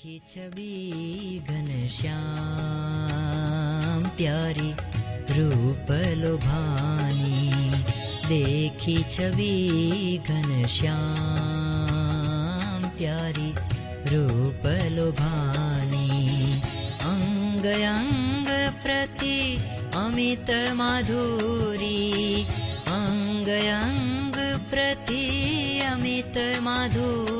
देखी छवि घनश्याम प्यारी रूप लोभानी। देखी छवि घनश्याम प्यारी रूप लोभानी। अङ्ग अङ्ग प्रति अमित माधुरी। अङ्ग अङ्ग प्रति अमित माधुरी